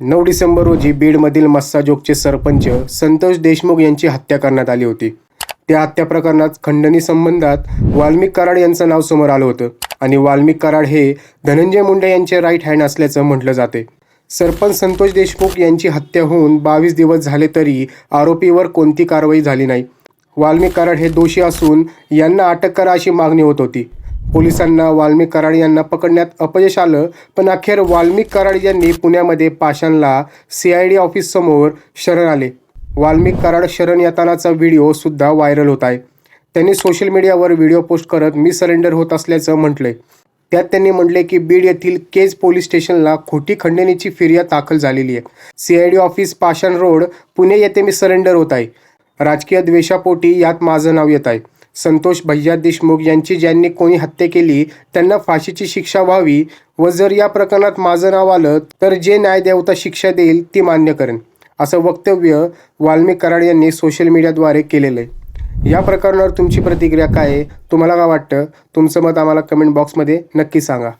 नऊ डिसेंबर रोजी बीडमधील मस्साजोगचे सरपंच संतोष देशमुख यांची हत्या करण्यात आली होती. त्या हत्या प्रकरणात खंडणी संबंधात वाल्मिक कराड यांचं नाव समोर आलं होतं आणि वाल्मिक कराड हे धनंजय मुंडे यांचे राईट हँड असल्याचं म्हटलं जाते. सरपंच संतोष देशमुख यांची हत्या होऊन बावीस दिवस झाले तरी आरोपीवर कोणती कारवाई झाली नाही. वाल्मिक कराड हे दोषी असून यांना अटक करा अशी मागणी होत होती. पोलिसांना वाल्मिक कराड यांना पकडण्यात अपयश आलं पण अखेर वाल्मिक कराड यांनी पुण्यामध्ये पाषाणला सी आय डी ऑफिससमोर शरण आले. वाल्मिक कराड शरण येतानाचा व्हिडिओ सुद्धा व्हायरल होत आहे. त्यांनी सोशल मीडियावर व्हिडिओ पोस्ट करत मी सरेंडर होत असल्याचं म्हटलंय. त्यात त्यांनी म्हटले की बीड येथील केज पोलीस स्टेशनला खोटी खंडणीची फिर्याद दाखल झालेली आहे. C I D office Pashan road Pune येथे मी सरेंडर होत आहे. राजकीय द्वेषापोटी यात माझं नाव येत आहे. संतोष भैया देशमुख यांची ज्यांनी कोणी हत्या केली त्यांना फाशीची शिक्षा व्हावी व जर या प्रकरणात माझं नाव आलं तर जे न्यायदेवता शिक्षा देईल ती मान्य करेन असं वक्तव्य वाल्मी कराड यांनी सोशल मीडियाद्वारे केलेलं आहे. या प्रकरणावर तुमची प्रतिक्रिया काय आहे? तुम्हाला काय वाटतं? तुमचं मत आम्हाला कमेंट बॉक्समध्ये नक्की सांगा.